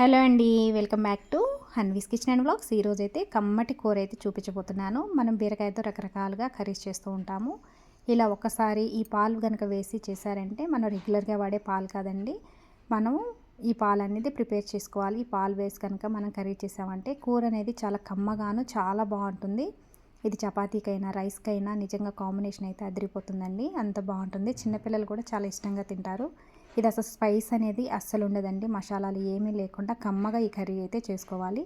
Hello అండి welcome back to Hanvi's kitchen and blogs ఈరోజు అయితే కమ్మటి కూర అయితే చూపించబోతున్నాను. మనం బీరకాయతో రకరకాలుగా కర్రీస్ చేస్తూ ఉంటాము. ఇలా ఒక్కసారి ఈ పాలు కనుక వేసి చేశారంటే మనం రెగ్యులర్గా వాడే పాలు కాదండి. మనం ఈ పాలు అనేది ప్రిపేర్ చేసుకోవాలి. ఈ పాలు వేసి కనుక మనం కర్రీ చేసామంటే కూర అనేది చాలా కమ్మగాను చాలా బాగుంటుంది. ఇది చపాతీకైనా రైస్కైనా నిజంగా కాంబినేషన్ అయితే అదిరిపోతుందండి. అంత బాగుంటుంది. చిన్నపిల్లలు కూడా చాలా ఇష్టంగా తింటారు. ఇది అసలు స్పైస్ అనేది అస్సలు ఉండదండి. మసాలాలు ఏమీ లేకుండా కమ్మగా ఈ కర్రీ అయితే చేసుకోవాలి.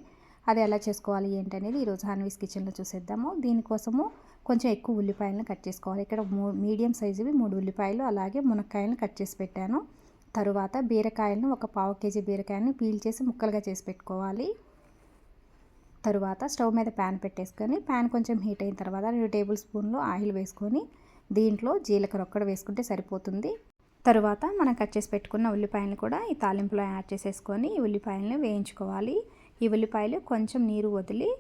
అది ఎలా చేసుకోవాలి ఏంటి అనేది ఈరోజు హాన్వీస్ కిచెన్లో చూసేద్దాము. దీనికోసము కొంచెం ఎక్కువ ఉల్లిపాయలను కట్ చేసుకోవాలి. ఇక్కడ మీడియం సైజువి మూడు ఉల్లిపాయలు అలాగే మునక్కాయలను కట్ చేసి పెట్టాను. తరువాత బీరకాయలను ఒక పావు కేజీ బీరకాయలను పీల్ చేసి ముక్కలుగా చేసి పెట్టుకోవాలి. తరువాత స్టవ్ మీద ప్యాన్ పెట్టేసుకొని ప్యాన్ కొంచెం హీట్ అయిన తర్వాత రెండు టేబుల్ స్పూన్లు ఆయిల్ వేసుకొని దీంట్లో జీలకర్ర ఒక్కడ వేసుకుంటే సరిపోతుంది. తరువాత మనం కట్ చేసి పెట్టుకున్న ఉల్లిపాయలను కూడా ఈ తాలింపులో యాడ్ చేసేసుకొని ఈ ఉల్లిపాయలను వేయించుకోవాలి. ఈ ఉల్లిపాయలు కొంచెం నీరు వదిలి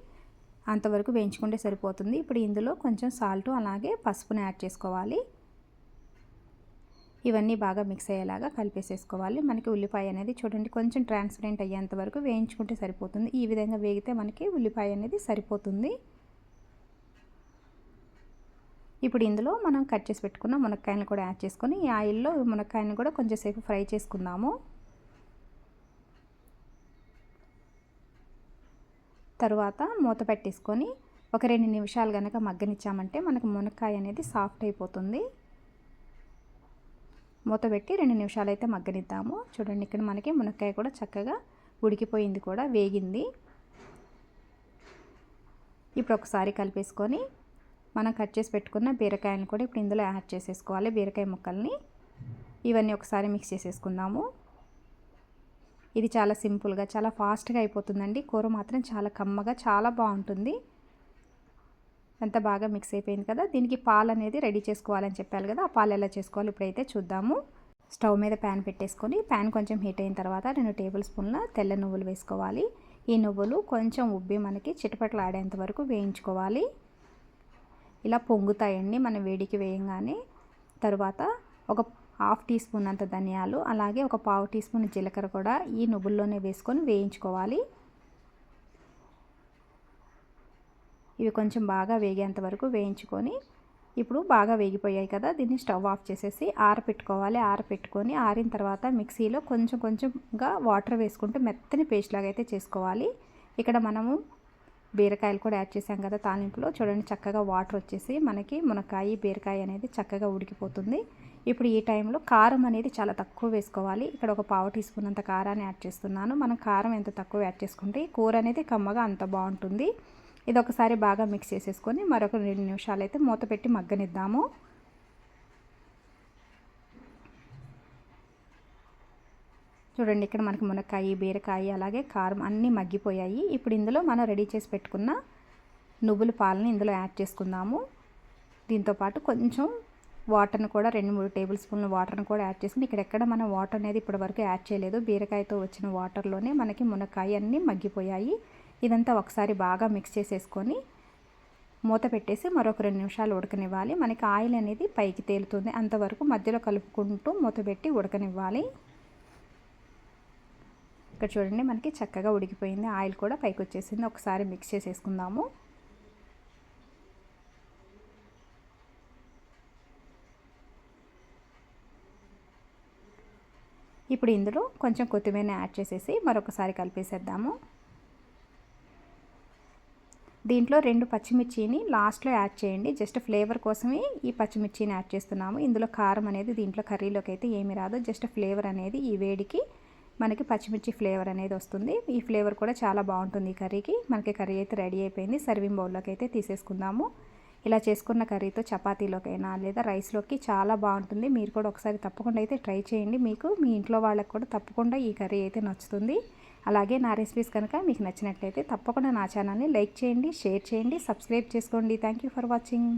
అంతవరకు వేయించుకుంటే సరిపోతుంది. ఇప్పుడు ఇందులో కొంచెం సాల్ట్ అలాగే పసుపుని యాడ్ చేసుకోవాలి. ఇవన్నీ బాగా మిక్స్ అయ్యేలాగా కలిపేసేసుకోవాలి. మనకి ఉల్లిపాయ అనేది చూడండి కొంచెం ట్రాన్స్పరెంట్ అయ్యేంత వరకు వేయించుకుంటే సరిపోతుంది. ఈ విధంగా వేగితే మనకి ఉల్లిపాయ అనేది సరిపోతుంది. ఇప్పుడు ఇందులో మనం కట్ చేసి పెట్టుకున్న మునక్కాయలను కూడా యాడ్ చేసుకొని ఈ ఆయిల్లో మునక్కాయలను కూడా కొంచెంసేపు ఫ్రై చేసుకుందాము. తరువాత మూత పెట్టేసుకొని ఒక రెండు నిమిషాలు కనుక మగ్గనిచ్చామంటే మనకు మునక్కాయ అనేది సాఫ్ట్ అయిపోతుంది. మూత పెట్టి రెండు నిమిషాలు అయితే మగ్గనిద్దాము. చూడండి ఇక్కడ మనకి మునక్కాయ కూడా చక్కగా ఉడికిపోయింది కూడా వేగింది. ఇప్పుడు ఒకసారి కలిపేసుకొని మనం కట్ చేసి పెట్టుకున్న బీరకాయలను కూడా ఇప్పుడు ఇందులో యాడ్ చేసేసుకోవాలి. బీరకాయ ముక్కల్ని ఇవన్నీ ఒకసారి మిక్స్ చేసేసుకుందాము. ఇది చాలా సింపుల్గా చాలా ఫాస్ట్గా అయిపోతుందండి. కూర మాత్రం చాలా కమ్మగా చాలా బాగుంటుంది. అంత బాగా మిక్స్ అయిపోయింది కదా. దీనికి పాలు అనేది రెడీ చేసుకోవాలని చెప్పాలి కదా. ఆ పాలు ఎలా చేసుకోవాలి ఇప్పుడైతే చూద్దాము. స్టవ్ మీద ప్యాన్ పెట్టేసుకొని ప్యాన్ కొంచెం హీట్ అయిన తర్వాత రెండు టేబుల్ స్పూన్ల తెల్ల నువ్వులు వేసుకోవాలి. ఈ నువ్వులు కొంచెం ఉబ్బి మనకి చిటపట్లు ఆడేంత వరకు వేయించుకోవాలి. ఇలా పొంగుతాయండి మనం వేడికి వేయంగానే. తరువాత ఒక హాఫ్ టీ స్పూన్ అంత ధనియాలు అలాగే ఒక పావు టీ స్పూన్ జీలకర్ర కూడా ఈ నువ్వుల్లోనే వేసుకొని వేయించుకోవాలి. ఇవి కొంచెం బాగా వేగేంత వరకు వేయించుకొని ఇప్పుడు బాగా వేగిపోయాయి కదా దీన్ని స్టవ్ ఆఫ్ చేసేసి ఆరపెట్టుకోవాలి. ఆరపెట్టుకొని ఆరిన తర్వాత మిక్సీలో కొంచెం కొంచెంగా వాటర్ వేసుకుంటూ మెత్తని పేస్ట్ లాగా అయితే చేసుకోవాలి. ఇక్కడ మనము బీరకాయలు కూడా యాడ్ చేసాం కదా తాలింపులో. చూడండి చక్కగా వాటర్ వచ్చేసి మనకి మునక్కాయ బీరకాయ అనేది చక్కగా ఉడికిపోతుంది. ఇప్పుడు ఈ టైంలో కారం అనేది చాలా తక్కువ వేసుకోవాలి. ఇక్కడ ఒక పావు టీ స్పూన్ అంత కారాన్ని యాడ్ చేస్తున్నాను. మనం కారం ఎంత తక్కువ యాడ్ చేసుకుంటే కూర అనేది కమ్మగా అంత బాగుంటుంది. ఇది ఒకసారి బాగా మిక్స్ చేసేసుకొని మరొక రెండు నిమిషాలు అయితే మూత పెట్టి మగ్గనిద్దాము. చూడండి ఇక్కడ మనకి మునక్కాయ బీరకాయ అలాగే కారం అన్నీ మగ్గిపోయాయి. ఇప్పుడు ఇందులో మనం రెడీ చేసి పెట్టుకున్న నువ్వుల పాలని ఇందులో యాడ్ చేసుకుందాము. దీంతోపాటు కొంచెం వాటర్ని కూడా రెండు మూడు టేబుల్ స్పూన్ల వాటర్ని కూడా యాడ్ చేసుకుని ఇక్కడెక్కడ మనం వాటర్ అనేది ఇప్పటి వరకు యాడ్ చేయలేదు. బీరకాయతో వచ్చిన వాటర్లోనే మనకి మునక్కాయ అన్నీ మగ్గిపోయాయి. ఇదంతా ఒకసారి బాగా మిక్స్ చేసేసుకొని మూత పెట్టేసి మరొక రెండు నిమిషాలు ఉడకనివ్వాలి. మనకి ఆయిల్ అనేది పైకి తేలుతుంది. అంతవరకు మధ్యలో కలుపుకుంటూ మూత పెట్టి ఉడకనివ్వాలి. ఇక్కడ చూడండి మనకి చక్కగా ఉడికిపోయింది. ఆయిల్ కూడా పైకి వచ్చేసింది ఒకసారి మిక్స్ చేసేసుకుందాము. ఇప్పుడు ఇందులో కొంచెం కొత్తిమీర యాడ్ చేసేసి మరొకసారి కలిపేసేద్దాము. దీంట్లో రెండు పచ్చిమిర్చిని లాస్ట్లో యాడ్ చేయండి. జస్ట్ ఫ్లేవర్ కోసమే ఈ పచ్చిమిర్చిని యాడ్ చేస్తున్నాము. ఇందులో కారం అనేది దీంట్లో కర్రీలోకి అయితే ఏమి రాదు. జస్ట్ ఫ్లేవర్ అనేది ఈ వేడికి మనకి పచ్చిమిర్చి ఫ్లేవర్ అనేది వస్తుంది. ఈ ఫ్లేవర్ కూడా చాలా బాగుంటుంది ఈ కర్రీకి. మనకి కర్రీ అయితే రెడీ అయిపోయింది. సర్వింగ్ బౌల్లోకి అయితే తీసేసుకుందాము. ఇలా చేసుకున్న కర్రీతో చపాతీలోకైనా లేదా రైస్లోకి చాలా బాగుంటుంది. మీరు కూడా ఒకసారి తప్పకుండా అయితే ట్రై చేయండి. మీకు మీ ఇంట్లో వాళ్ళకి కూడా తప్పకుండా ఈ కర్రీ అయితే నచ్చుతుంది. అలాగే నా రెసిపీస్ కనుక మీకు నచ్చినట్లయితే తప్పకుండా నా ఛానల్ని లైక్ చేయండి షేర్ చేయండి సబ్స్క్రైబ్ చేసుకోండి. Thank for watching.